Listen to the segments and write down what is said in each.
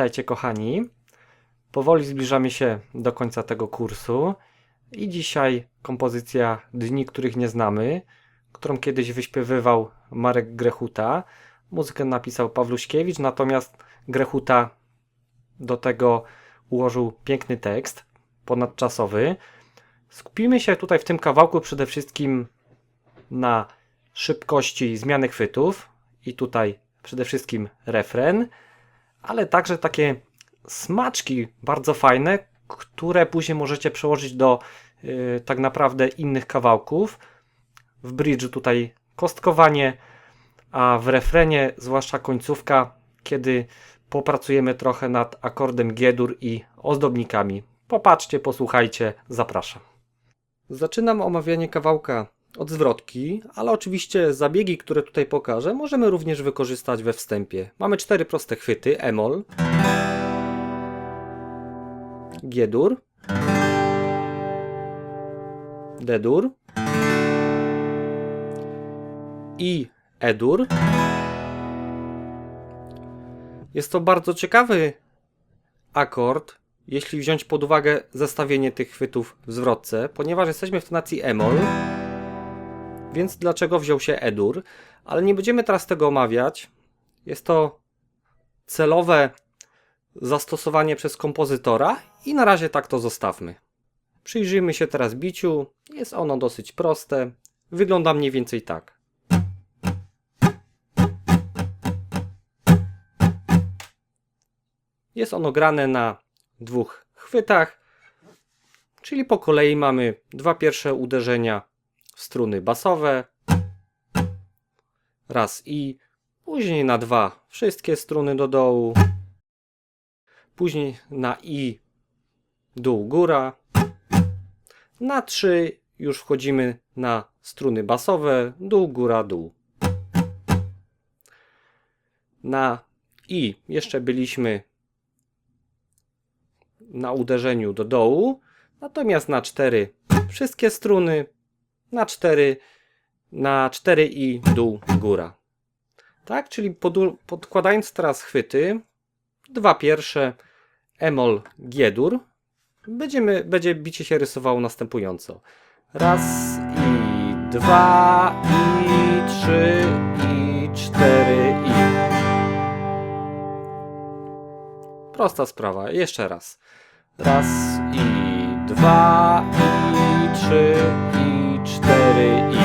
Witajcie kochani. Powoli zbliżamy się do końca tego kursu i dzisiaj kompozycja Dni, których nie znamy, którą kiedyś wyśpiewywał Marek Grechuta. Muzykę napisał Pawluśkiewicz, natomiast Grechuta do tego ułożył piękny tekst ponadczasowy. Skupimy się tutaj w tym kawałku przede wszystkim na szybkości zmiany chwytów i tutaj przede wszystkim refren, ale także takie smaczki bardzo fajne, które później możecie przełożyć do y, tak naprawdę innych kawałków. W bridge'u tutaj kostkowanie, a w refrenie zwłaszcza końcówka, kiedy popracujemy trochę nad akordem G-dur i ozdobnikami. Popatrzcie, posłuchajcie, zapraszam. Zaczynam omawianie kawałka od zwrotki, ale oczywiście zabiegi, które tutaj pokażę, możemy również wykorzystać we wstępie. Mamy cztery proste chwyty: Emol, G-dur, D-dur i E-dur. Jest to bardzo ciekawy akord, jeśli wziąć pod uwagę zestawienie tych chwytów w zwrotce, ponieważ jesteśmy w tonacji E-moll, więc dlaczego wziął się E-dur? Ale nie będziemy teraz tego omawiać. Jest to celowe zastosowanie przez kompozytora i na razie tak to zostawmy. Przyjrzyjmy się teraz biciu. Jest ono dosyć proste. Wygląda mniej więcej tak. Jest ono grane na dwóch chwytach, czyli po kolei mamy dwa pierwsze uderzenia struny basowe, raz i, później na dwa wszystkie struny do dołu, później na i dół góra, na trzy już wchodzimy na struny basowe, dół góra dół. Na i jeszcze byliśmy na uderzeniu do dołu, natomiast na 4 wszystkie struny, na 4 na 4 i dół góra. Tak, czyli podkładając teraz chwyty, dwa pierwsze emol G-dur, będziemy, będzie bicie się rysowało następująco. Raz i dwa i trzy i cztery i. Prosta sprawa. Jeszcze raz. Raz i dwa i trzy i i.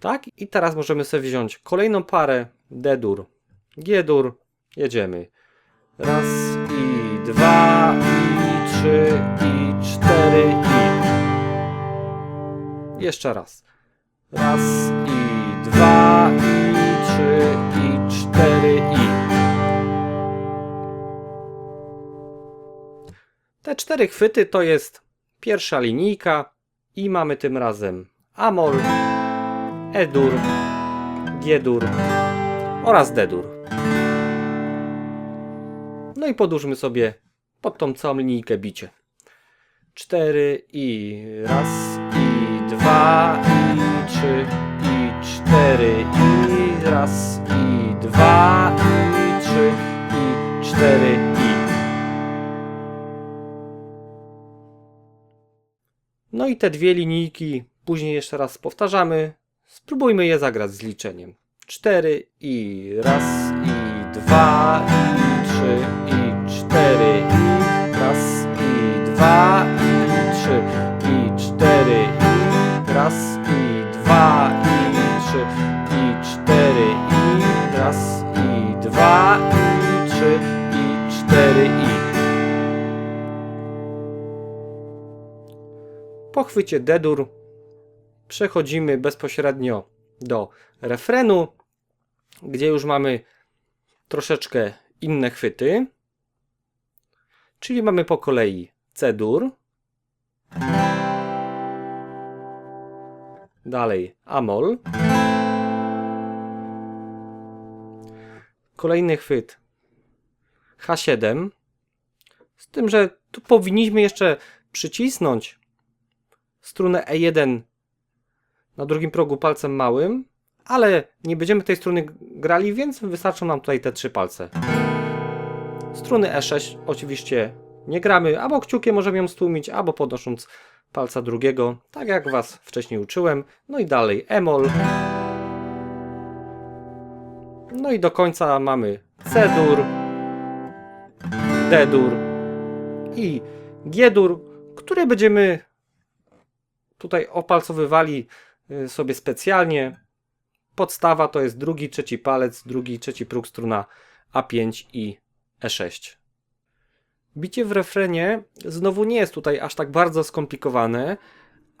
Tak? I teraz możemy sobie wziąć kolejną parę D-dur, G-dur. Jedziemy. Raz i dwa i trzy i cztery i. Jeszcze raz. Raz i dwa i trzy i cztery i. Te cztery chwyty to jest pierwsza linijka i mamy tym razem Amol, E-dur, oraz D-dur. No i podłóżmy sobie pod tą całą linijkę bicie. Cztery i raz i dwa i trzy i cztery i raz i dwa i trzy i cztery No i te dwie linijki później jeszcze raz powtarzamy. Spróbujmy je zagrać z liczeniem. Cztery i raz i dwa i trzy i cztery i raz i dwa i trzy i cztery i raz i dwa i trzy i cztery i raz i dwa Po chwycie D-dur. Przechodzimy bezpośrednio do refrenu, gdzie już mamy troszeczkę inne chwyty. Czyli mamy po kolei C-dur, dalej Amol, kolejny chwyt H7, z tym, że tu powinniśmy jeszcze przycisnąć strunę E1 na drugim progu palcem małym, ale nie będziemy tej struny grali, więc wystarczą nam tutaj te trzy palce. Struny E6 oczywiście nie gramy, albo kciukiem możemy ją stłumić, albo podnosząc palca drugiego, tak jak Was wcześniej uczyłem. No i dalej E-moll. No i do końca mamy C-dur, D-dur i G-dur, które będziemy tutaj opalcowywali y, sobie specjalnie. Podstawa to jest drugi, trzeci palec, drugi, trzeci próg struna A5 i E6. Bicie w refrenie znowu nie jest tutaj aż tak bardzo skomplikowane,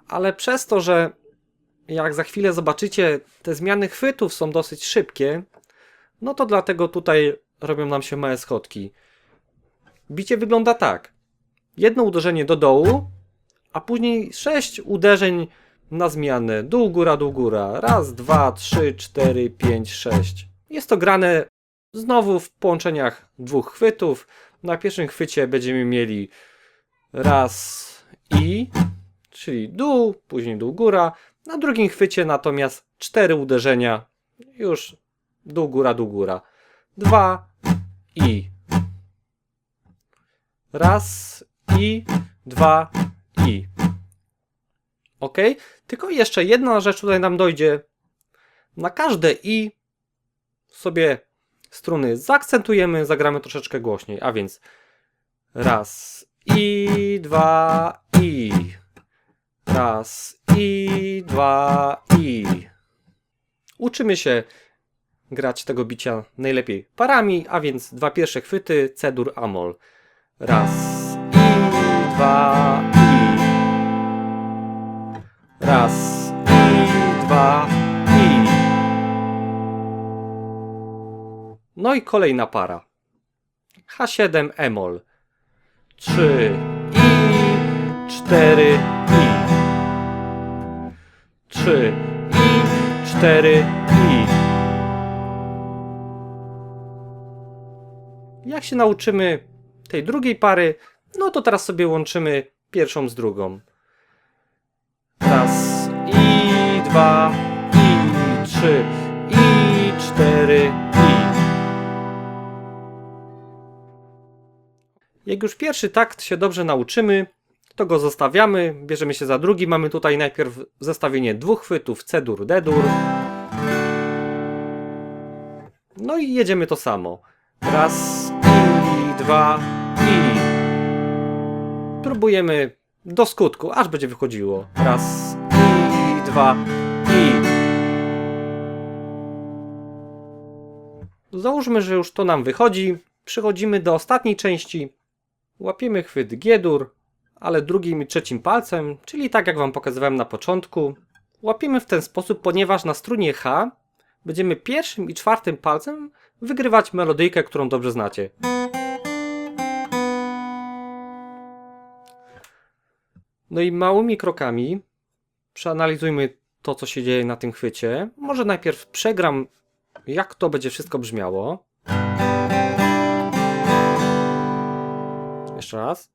ale przez to, że jak za chwilę zobaczycie, te zmiany chwytów są dosyć szybkie, no to dlatego tutaj robią nam się małe schodki. Bicie wygląda tak. Jedno uderzenie do dołu, a później sześć uderzeń na zmianę. Dół, góra, dół, góra. Raz, dwa, trzy, cztery, pięć, sześć. Jest to grane znowu w połączeniach dwóch chwytów. Na pierwszym chwycie będziemy mieli raz i, czyli dół, później dół, góra. Na drugim chwycie natomiast cztery uderzenia. Już dół, góra, dół, góra. Dwa i. Raz i, dwa i. Ok? Tylko jeszcze jedna rzecz tutaj nam dojdzie. Na każde i sobie struny zaakcentujemy, zagramy troszeczkę głośniej. A więc raz i, dwa i. Raz i, dwa i. Uczymy się grać tego bicia najlepiej parami, a więc dwa pierwsze chwyty C-dur Amol. Raz i dwa i. Raz i dwa i. No i kolejna para. H7 Emol. Trzy i cztery i. Trzy i cztery i. Jak się nauczymy tej drugiej pary, no to teraz sobie łączymy pierwszą z drugą. Raz i dwa i trzy i cztery i. Jak już pierwszy takt się dobrze nauczymy, to go zostawiamy, bierzemy się za drugi. Mamy tutaj najpierw zestawienie dwóch chwytów C-dur, D-dur. No i jedziemy to samo. Raz i dwa i. Próbujemy do skutku, aż będzie wychodziło. Raz i dwa i. Załóżmy, że już to nam wychodzi. Przechodzimy do ostatniej części. Łapiemy chwyt G-dur, ale drugim i trzecim palcem, czyli tak jak Wam pokazywałem na początku. Łapiemy w ten sposób, ponieważ na strunie H będziemy pierwszym i czwartym palcem wygrywać melodyjkę, którą dobrze znacie. No i małymi krokami przeanalizujmy to, co się dzieje na tym chwycie. Może najpierw przegram, jak to będzie wszystko brzmiało. Jeszcze raz.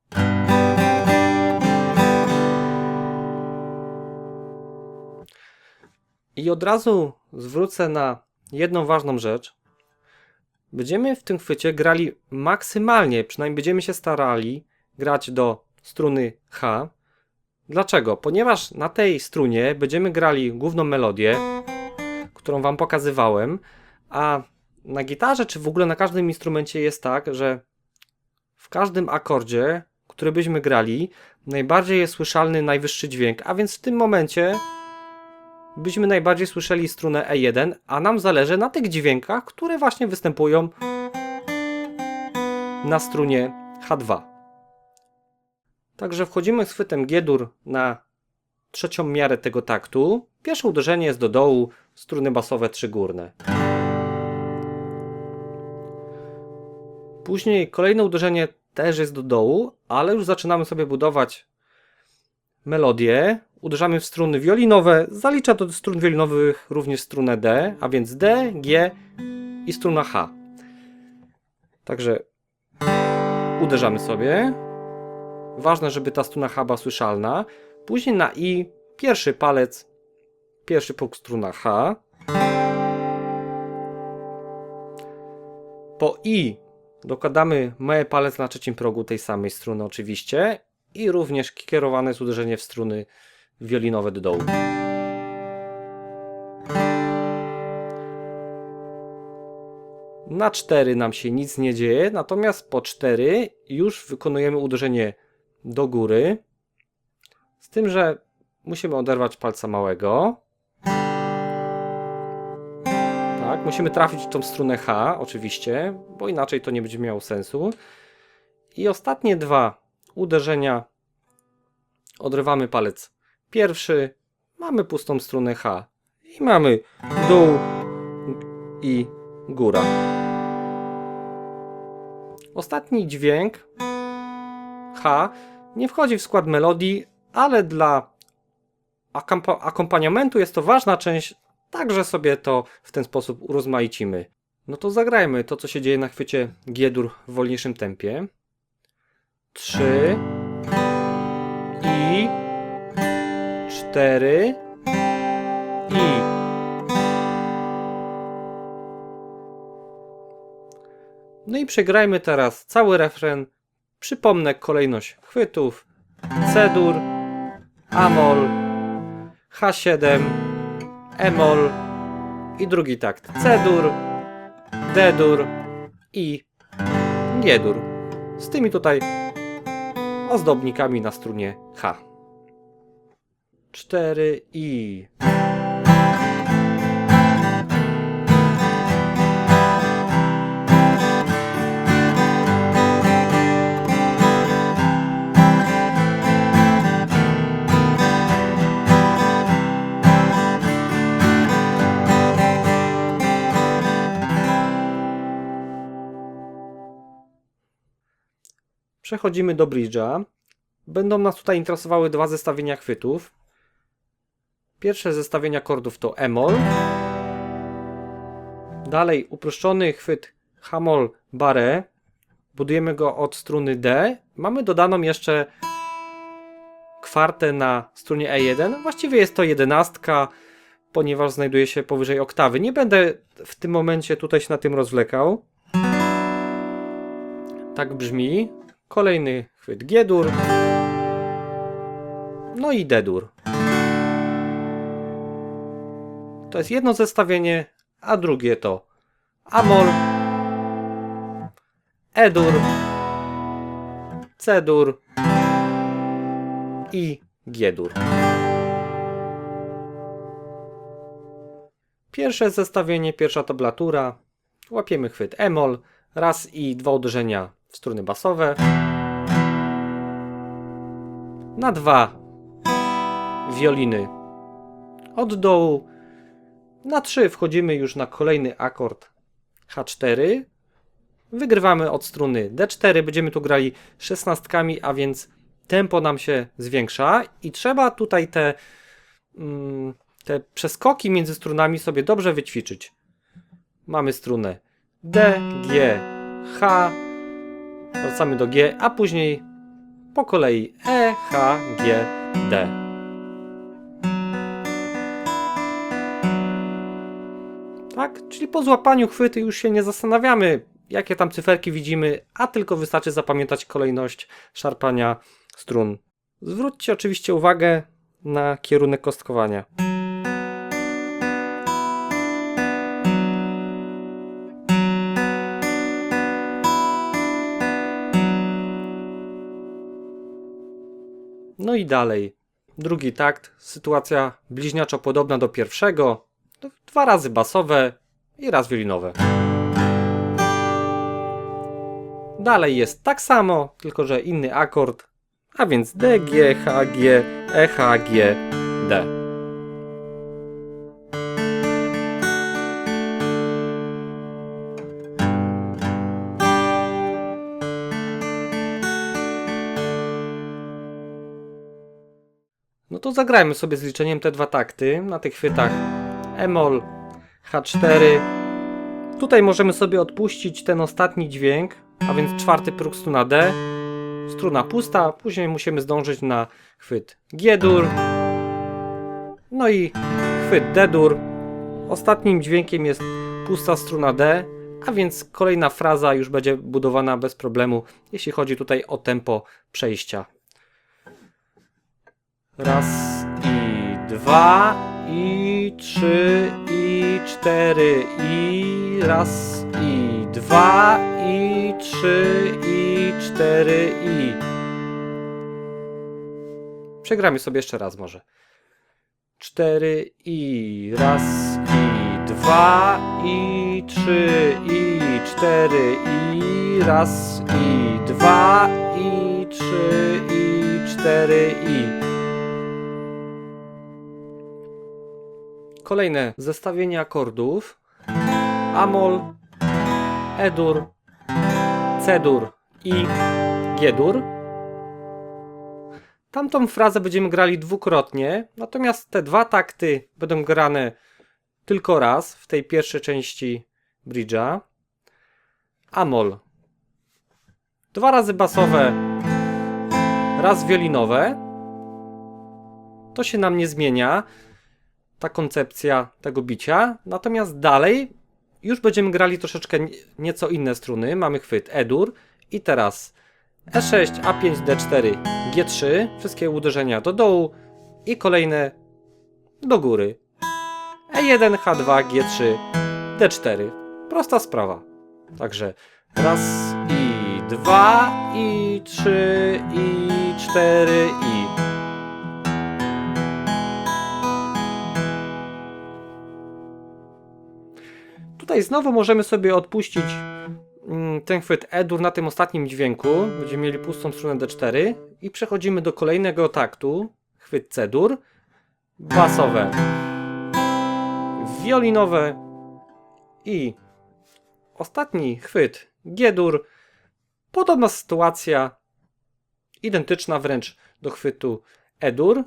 I od razu zwrócę na jedną ważną rzecz. Będziemy w tym chwycie grali maksymalnie, przynajmniej będziemy się starali grać do struny H. Dlaczego? Ponieważ na tej strunie będziemy grali główną melodię, którą Wam pokazywałem, a na gitarze czy w ogóle na każdym instrumencie jest tak, że w każdym akordzie, który byśmy grali, najbardziej jest słyszalny najwyższy dźwięk, a więc w tym momencie byśmy najbardziej słyszeli strunę E1, a nam zależy na tych dźwiękach, które właśnie występują na strunie H2. Także wchodzimy chwytem G-dur na trzecią miarę tego taktu. Pierwsze uderzenie jest do dołu, struny basowe trzy górne. Później kolejne uderzenie też jest do dołu, ale już zaczynamy sobie budować melodię. Uderzamy w struny wiolinowe, zalicza do strun wiolinowych również strunę D, a więc D, G i struna H. Także uderzamy sobie. Ważne, żeby ta struna H była słyszalna. Później na I pierwszy palec, pierwszy puk struna H. Po I dokładamy mały palec na trzecim progu tej samej struny oczywiście i również kierowane jest uderzenie w struny wiolinowe do dołu. Na 4 nam się nic nie dzieje, natomiast po 4 już wykonujemy uderzenie do góry. Z tym, że musimy oderwać palca małego. Tak, musimy trafić w tą strunę H, oczywiście, bo inaczej to nie będzie miało sensu. I ostatnie dwa uderzenia. Odrywamy palec pierwszy, mamy pustą strunę H i mamy dół i góra. Ostatni dźwięk H nie wchodzi w skład melodii, ale dla akompaniamentu jest to ważna część, także sobie to w ten sposób urozmaicimy. No to zagrajmy to, co się dzieje na chwycie G-dur w wolniejszym tempie. 3 i 4 i No i przegrajmy teraz cały refren. Przypomnę kolejność chwytów. C-dur, A-moll, H7, E-moll i drugi takt C-dur, D-dur i G-dur. Z tymi tutaj ozdobnikami na strunie H. 4 i Przechodzimy do bridge'a. Będą nas tutaj interesowały dwa zestawienia chwytów. Pierwsze zestawienie akordów to E-moll. Dalej uproszczony chwyt H-moll barre. Budujemy go od struny D. Mamy dodaną jeszcze kwartę na strunie E1. Właściwie jest to jedenastka, ponieważ znajduje się powyżej oktawy. Nie będę w tym momencie tutaj się na tym rozwlekał. Tak brzmi. Kolejny chwyt G-dur. No i D-dur. To jest jedno zestawienie, a drugie to A-moll, E-dur, C-dur i G-dur. Pierwsze zestawienie, pierwsza tablatura. Łapiemy chwyt E-moll, raz i dwa uderzenia w struny basowe. Na dwa wioliny od dołu. Na 3 wchodzimy już na kolejny akord H4. Wygrywamy od struny D4. Będziemy tu grali szesnastkami, a więc tempo nam się zwiększa i trzeba tutaj te, mm, te przeskoki między strunami sobie dobrze wyćwiczyć. Mamy strunę D, G, H, wracamy do G, a później po kolei E, H, G, D. Tak? Czyli po złapaniu chwyty już się nie zastanawiamy, jakie tam cyferki widzimy, a tylko wystarczy zapamiętać kolejność szarpania strun. Zwróćcie oczywiście uwagę na kierunek kostkowania. I dalej. Drugi takt, sytuacja bliźniaczo podobna do pierwszego. Dwa razy basowe i raz wiolinowe. Dalej jest tak samo, tylko że inny akord, a więc D, G, H, G, E, H, G, to zagrajmy sobie z liczeniem te dwa takty na tych chwytach E-moll, H4. Tutaj możemy sobie odpuścić ten ostatni dźwięk, a więc czwarty próg struna D, struna pusta, później musimy zdążyć na chwyt G-dur, no i chwyt D-dur. Ostatnim dźwiękiem jest pusta struna D, a więc kolejna fraza już będzie budowana bez problemu, jeśli chodzi tutaj o tempo przejścia. Raz i dwa i trzy i cztery i raz i dwa i trzy i cztery i Przegramy sobie jeszcze raz może. Cztery i raz i dwa i trzy i cztery i raz i dwa i trzy i cztery i Kolejne zestawienie akordów. Amol, E-dur, C-dur i G-dur. Tamtą frazę będziemy grali dwukrotnie, natomiast te dwa takty będą grane tylko raz w tej pierwszej części bridge'a. Amol. Dwa razy basowe, raz wiolinowe. To się nam nie zmienia, ta koncepcja tego bicia. Natomiast dalej już będziemy grali troszeczkę nie- nieco inne struny. Mamy chwyt E-dur i teraz E6, A5, D4, G3, wszystkie uderzenia do dołu i kolejne do góry. E1, H2, G3, D4. Prosta sprawa. Także raz i dwa i trzy i cztery i Tutaj znowu możemy sobie odpuścić mm, ten chwyt E-dur na tym ostatnim dźwięku. Będziemy mieli pustą strunę D4 i przechodzimy do kolejnego taktu. Chwyt C-dur, basowe, wiolinowe i ostatni chwyt G-dur. Podobna sytuacja, identyczna wręcz do chwytu E-dur.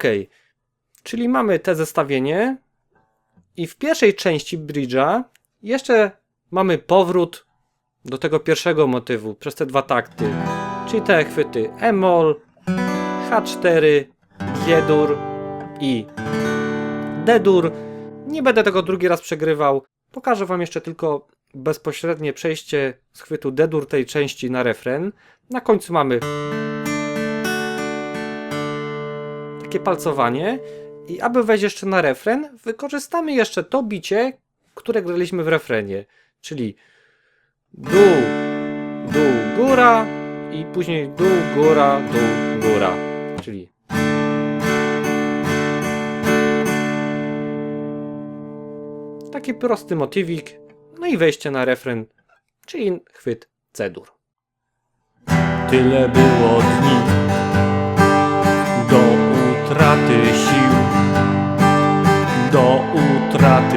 Ok, czyli mamy te zestawienie i w pierwszej części bridge'a jeszcze mamy powrót do tego pierwszego motywu przez te dwa takty, czyli te chwyty E-moll, H4, G-dur i D-dur. Nie będę tego drugi raz przegrywał. Pokażę Wam jeszcze tylko bezpośrednie przejście z chwytu D-dur tej części na refren. Na końcu mamy takie palcowanie i aby wejść jeszcze na refren, wykorzystamy jeszcze to bicie, które graliśmy w refrenie, czyli dół, dół, góra i później dół, góra, dół, góra, czyli taki prosty motywik, no i wejście na refren, czyli chwyt C-dur. Tyle było dni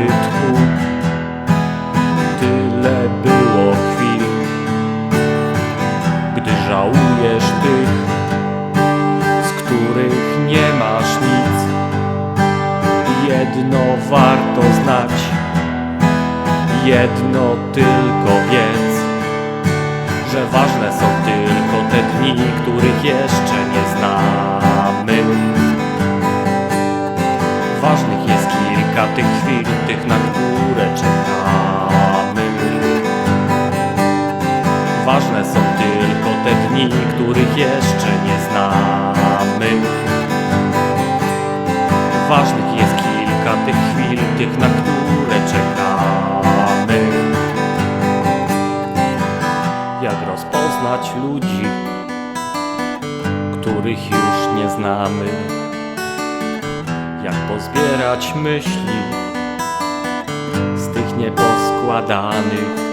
jeito dni, których jeszcze nie znamy. Ważnych jest kilka tych chwil, tych na które czekamy. Jak rozpoznać ludzi, których już nie znamy? Jak pozbierać myśli z tych nieposkładanych?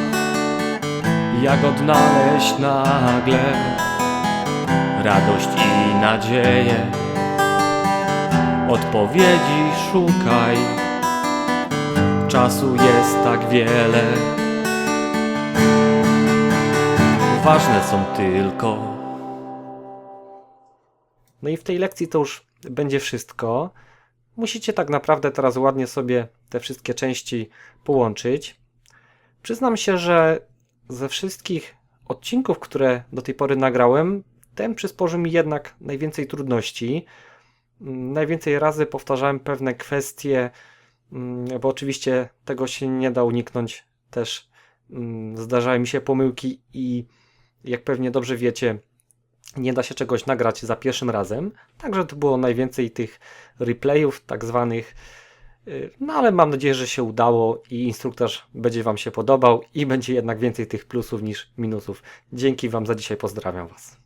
Jak odnaleźć nagle radość i nadzieję? Odpowiedzi szukaj, czasu jest tak wiele. Ważne są tylko No i w tej lekcji to już będzie wszystko. Musicie tak naprawdę teraz ładnie sobie te wszystkie części połączyć. Przyznam się, że ze wszystkich odcinków, które do tej pory nagrałem, ten przysporzył mi jednak najwięcej trudności. Mm, Najwięcej razy powtarzałem pewne kwestie, mm, bo oczywiście tego się nie da uniknąć. Też mm, zdarzały mi się pomyłki i jak pewnie dobrze wiecie, nie da się czegoś nagrać za pierwszym razem. Także to było najwięcej tych replayów, tak zwanych. Yy, No ale mam nadzieję, że się udało i instruktaż będzie Wam się podobał i będzie jednak więcej tych plusów niż minusów. Dzięki Wam za dzisiaj, pozdrawiam Was.